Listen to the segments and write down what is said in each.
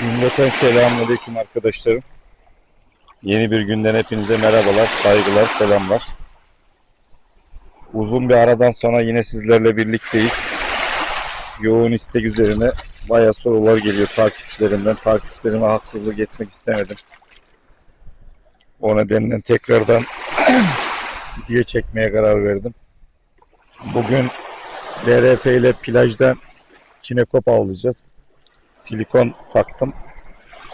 Cümleten selamünaleyküm arkadaşlarım. Yeni bir günden hepinize merhabalar, saygılar, selamlar. Uzun bir aradan sonra yine sizlerle birlikteyiz. Yoğun istek üzerine bayağı sorular geliyor takipçilerimden. Takipçilerime haksızlık etmek istemedim. O nedenle tekrardan video çekmeye karar verdim. Bugün DRF ile plajdan çinekop avlayacağız silikon taktım.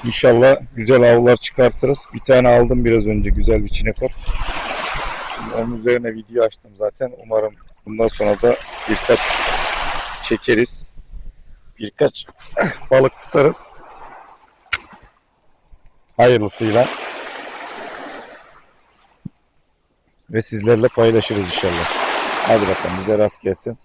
İnşallah güzel avlar çıkartırız. Bir tane aldım biraz önce güzel bir çinekop. Şimdi onun üzerine video açtım zaten. Umarım bundan sonra da birkaç çekeriz. Birkaç balık tutarız. Hayırlısıyla. Ve sizlerle paylaşırız inşallah. Hadi bakalım bize rast gelsin.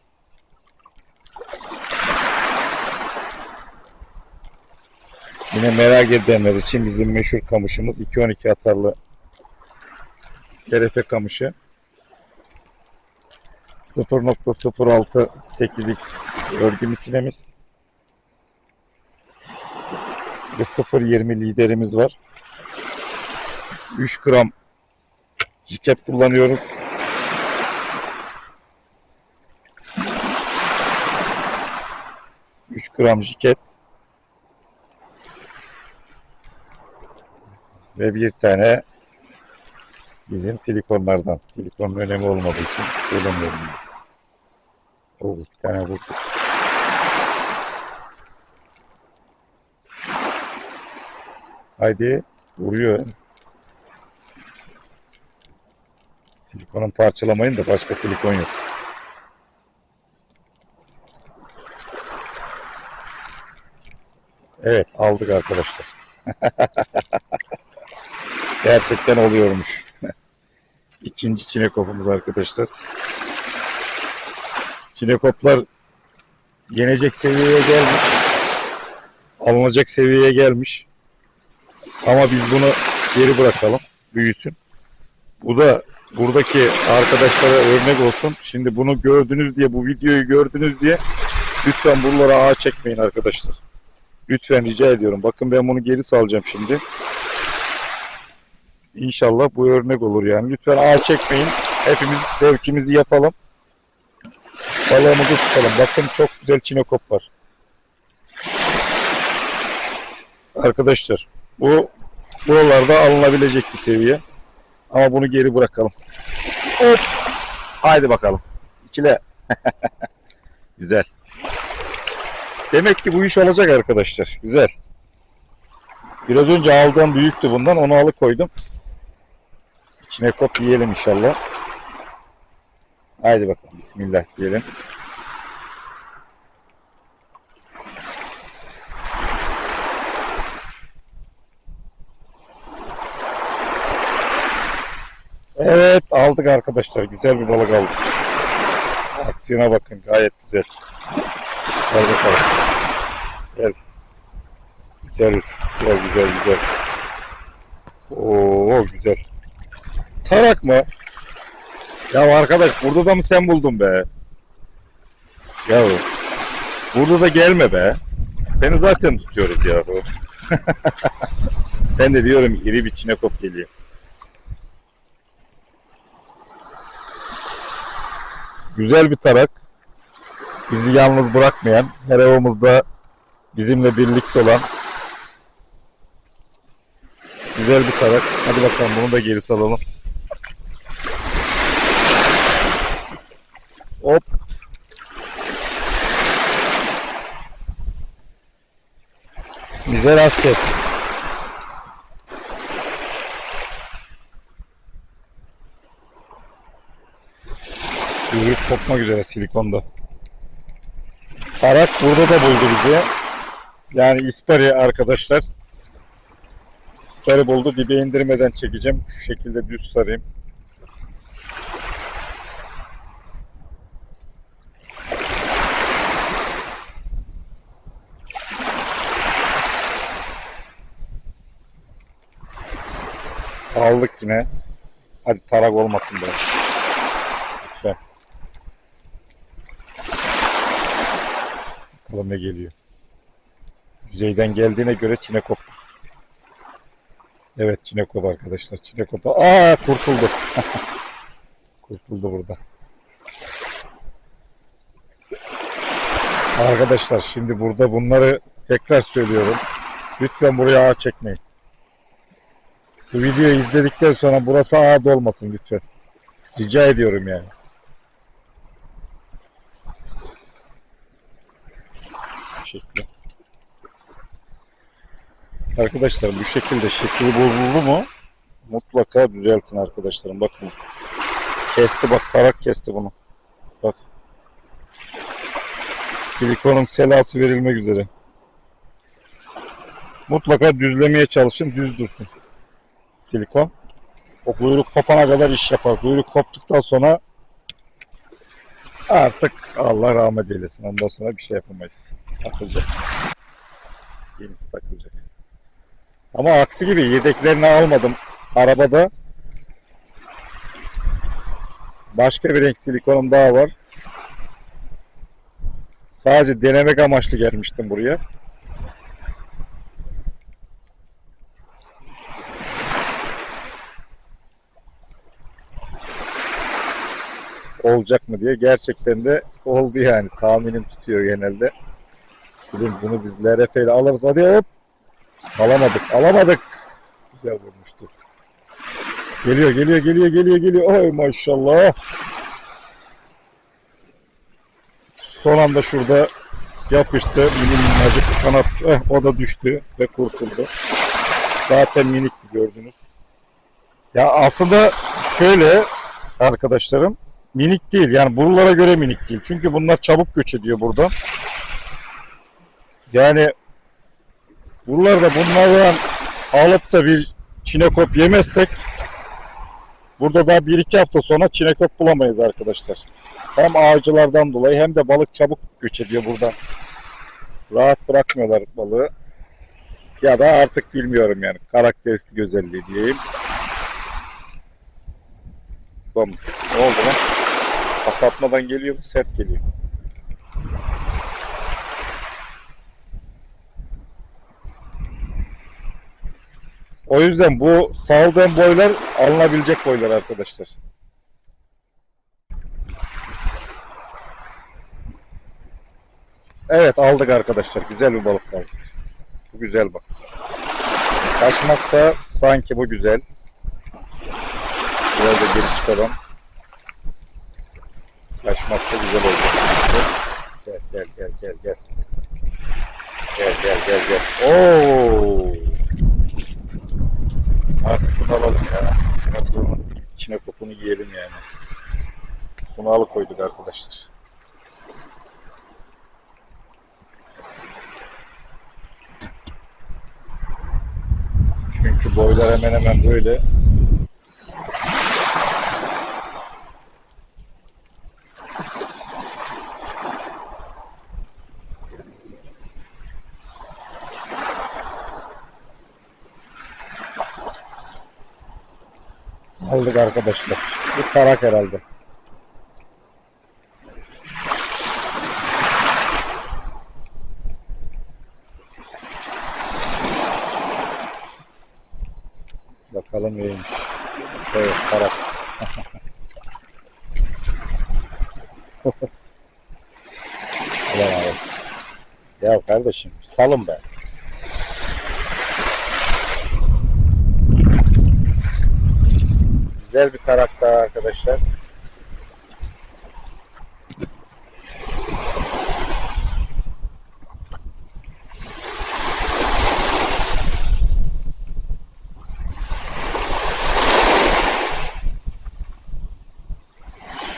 Yine merak edenler için bizim meşhur kamışımız 212 atarlı kerefe kamışı. 0.06 8x örgü misilemiz. Ve 0.20 liderimiz var. 3 gram jiket kullanıyoruz. Üç gram jiket. Ve bir tane bizim silikonlardan. Silikonun önemi olmadığı için söylemiyorum. Oo, bir tane vurduk. Haydi vuruyor. Silikonun parçalamayın da başka silikon yok. Evet aldık arkadaşlar. Gerçekten oluyormuş. İkinci çinekopumuz arkadaşlar. Çinekoplar yenecek seviyeye gelmiş. Alınacak seviyeye gelmiş. Ama biz bunu geri bırakalım. Büyüsün. Bu da buradaki arkadaşlara örnek olsun. Şimdi bunu gördünüz diye, bu videoyu gördünüz diye lütfen buralara ağ çekmeyin arkadaşlar. Lütfen rica ediyorum. Bakın ben bunu geri salacağım şimdi. İnşallah bu örnek olur yani. Lütfen ağ çekmeyin. Hepimiz sevkimizi yapalım. Balığımızı tutalım. Bakın çok güzel çinekop var. Arkadaşlar bu buralarda alınabilecek bir seviye. Ama bunu geri bırakalım. Hop. Haydi bakalım. İkile. güzel. Demek ki bu iş olacak arkadaşlar. Güzel. Biraz önce aldığım büyüktü bundan. Onu alıkoydum. İçine kop yiyelim inşallah. Haydi bakalım. Bismillah diyelim. Evet aldık arkadaşlar. Güzel bir balık aldık. Aksiyona bakın. Gayet güzel. Gel bakalım. Gel. Güzel. Güzel güzel güzel. Oo güzel. Tarak mı? Ya arkadaş burada da mı sen buldun be? Ya burada da gelme be. Seni zaten tutuyoruz ya. ben de diyorum iri bir çinekop geliyor. Güzel bir tarak. Bizi yalnız bırakmayan, her evimizde bizimle birlikte olan güzel bir tarak. Hadi bakalım bunu da geri salalım. Hop. Bize rast gelsin. Yürüyüp kopmak üzere silikonda. Tarak burada da buldu bizi. Yani ispari arkadaşlar. İspari buldu. Dibe indirmeden çekeceğim. Şu şekilde düz sarayım. Aldık yine. Hadi tarak olmasın be. Lütfen. Bakalım ne geliyor. Yüzeyden geldiğine göre çinekop. Evet çinekop arkadaşlar. Çinekop. Aa kurtuldu. kurtuldu burada. Arkadaşlar şimdi burada bunları tekrar söylüyorum. Lütfen buraya ağ çekmeyin. Bu videoyu izledikten sonra burası ağ dolmasın lütfen. Rica ediyorum yani. Bu. Arkadaşlar bu şekilde şekli bozuldu mu mutlaka düzeltin arkadaşlarım. Bakın. Kesti bak tarak kesti bunu. Bak. Silikonun selası verilmek üzere. Mutlaka düzlemeye çalışın düz dursun. Silikon. O kuyruk kopana kadar iş yapar. Kuyruk koptuktan sonra artık Allah rahmet eylesin. Ondan sonra bir şey yapamayız. Takılacak. Yenisi takılacak. Ama aksi gibi yedeklerini almadım arabada. Başka bir renk silikonum daha var. Sadece denemek amaçlı gelmiştim buraya. Olacak mı diye gerçekten de oldu yani. Tahminim tutuyor genelde. Dedim bunu biz LRF ile alırız hadi hop. Alamadık alamadık. Güzel vurmuştu. Geliyor geliyor geliyor geliyor geliyor. Ay maşallah. Son anda şurada yapıştı. Minicik kanat. Eh, o da düştü ve kurtuldu. Zaten minikti gördünüz. Ya aslında şöyle arkadaşlarım minik değil. Yani buralara göre minik değil. Çünkü bunlar çabuk göç ediyor burada. Yani buralarda bunlardan alıp da bir çinekop yemezsek burada daha bir iki hafta sonra çinekop bulamayız arkadaşlar. Hem ağacılardan dolayı hem de balık çabuk göç ediyor burada. Rahat bırakmıyorlar balığı. Ya da artık bilmiyorum yani karakteristik özelliği diyeyim. Bam. Ne oldu lan? Kapatmadan geliyor mu? Sert geliyor. O yüzden bu saldığım boylar alınabilecek boylar arkadaşlar. Evet aldık arkadaşlar. Güzel bir balık aldık. Bu güzel bak. Kaçmazsa sanki bu güzel. Biraz da geri çıkalım. Kaçmazsa güzel olacak. Gel gel gel gel gel. Gel gel gel gel. Oo. Artık bunu alalım ya. Sinatronun içine kopunu yiyelim yani. Bunu alıkoyduk arkadaşlar. Çünkü boylar hemen hemen böyle. Aldık arkadaşlar. Bu tarak herhalde. Bakalım neymiş. Evet tarak. Ya kardeşim salın be. Güzel bir tarak daha arkadaşlar.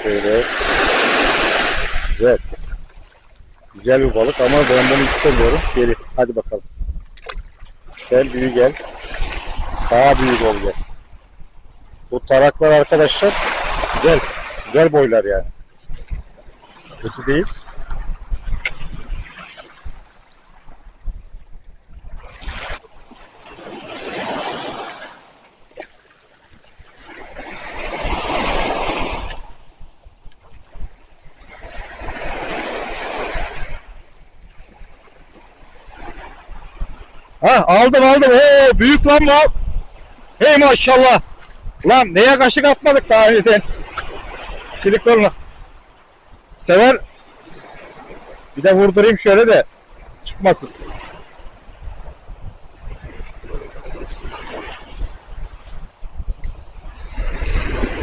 Şöyle. Güzel. Güzel bir balık ama ben bunu istemiyorum. Geri. Hadi bakalım. Sen büyü gel. Daha büyük ol gel. Bu taraklar arkadaşlar güzel. Güzel boylar yani. Kötü değil. Ha aldım aldım. Oo büyük lan bu. Hey maşallah. Lan neye kaşık atmadık daha önceden. Silikonla. Bu sefer bir de vurdurayım şöyle de çıkmasın.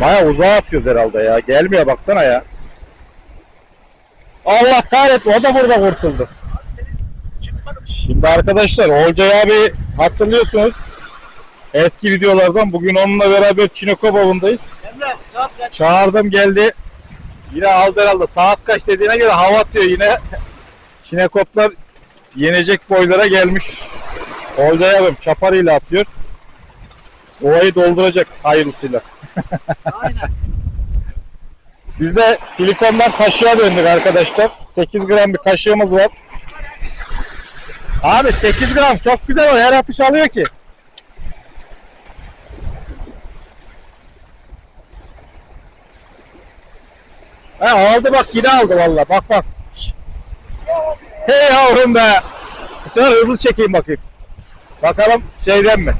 Baya uzağa atıyoruz herhalde ya. Gelmiyor baksana ya. Allah kahretsin o da burada kurtuldu. Şimdi arkadaşlar Olcay abi hatırlıyorsunuz eski videolardan bugün onunla beraber Çinekop avındayız. Emre saat kaç? Çağırdım geldi. Yine aldı herhalde. Saat kaç dediğine göre hava atıyor yine. Çinekoplar yenecek boylara gelmiş. Olcay abim çaparıyla atıyor. Ovayı dolduracak hayırlısıyla. Aynen. Biz de silikondan kaşığa döndük arkadaşlar. 8 gram bir kaşığımız var. Abi 8 gram çok güzel o her atış alıyor ki. Ha aldı bak yine aldı valla bak bak. Hey yavrum be. Bu sefer hızlı çekeyim bakayım. Bakalım şeyden mi?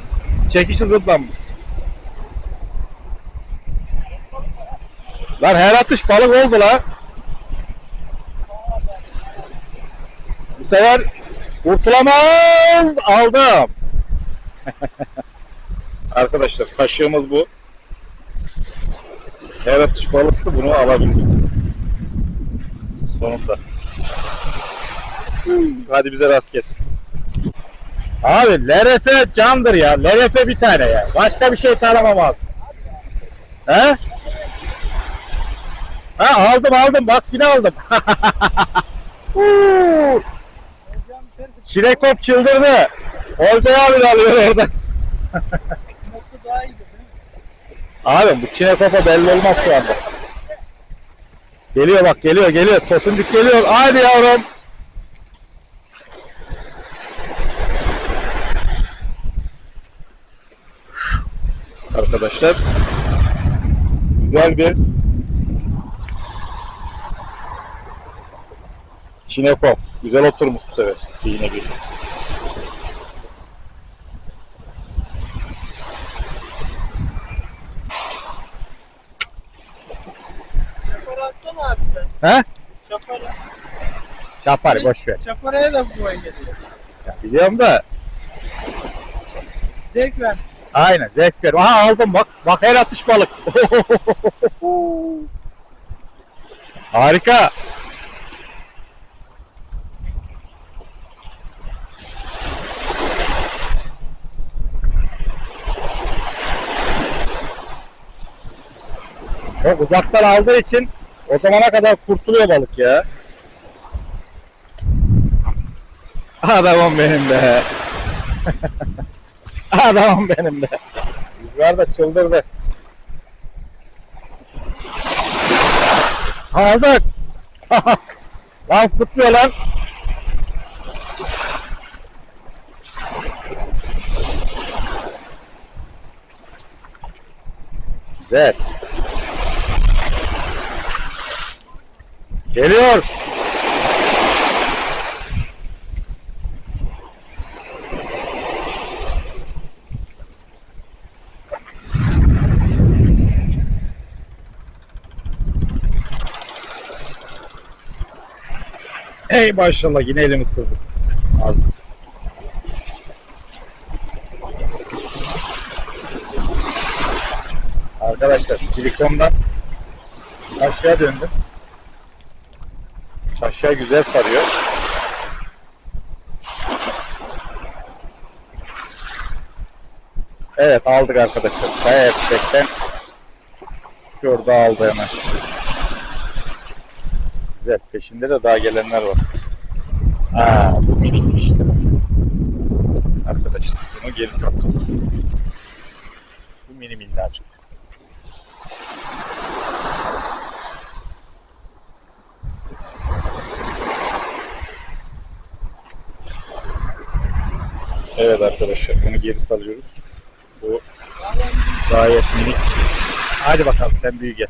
Çekiş hızından mı? Lan her atış balık oldu la. Bu sefer kurtulamaz. Aldım. Arkadaşlar kaşığımız bu. Her atış balıktı bunu alabildik. Sonunda. Hadi bize rast gelsin. Abi LRF candır ya. LRF bir tane ya. Başka bir şey tanımam abi. He? Ha aldım aldım bak yine aldım. Çilekop çıldırdı. Olcay abi de alıyor orada. Abi bu çinekopa belli olmaz şu anda. Geliyor bak geliyor geliyor. Tosuncuk geliyor. Haydi yavrum. Arkadaşlar güzel bir Çinekop. Güzel oturmuş bu sefer. Yine bir. Atsana abi sen. He? Çapara. Şapar boş ver. Çaparaya da bu boy geliyor. Ya biliyorum da Zevk ver. Aynen zevk ver. Aha aldım bak. Bak her atış balık. Harika. Çok uzaktan aldığı için o zamana kadar kurtuluyor balık ya. Adamım benim be. Adamım benim be. Rüzgar da çıldırdı. Aldık. lan sıkıyor lan. Güzel. Geliyor. Ey maşallah yine elim ısırdı. Artık. Arkadaşlar silikondan aşağı döndüm. Aşağı güzel sarıyor. Evet aldık arkadaşlar. Kaya şurada aldı. Güzel. Peşinde de daha gelenler var. Aa, bu minik işte. Arkadaşlar bunu geri satacağız. Bu mini minnacık. Evet arkadaşlar bunu geri salıyoruz. Bu gayet minik. Hadi bakalım sen büyü gel.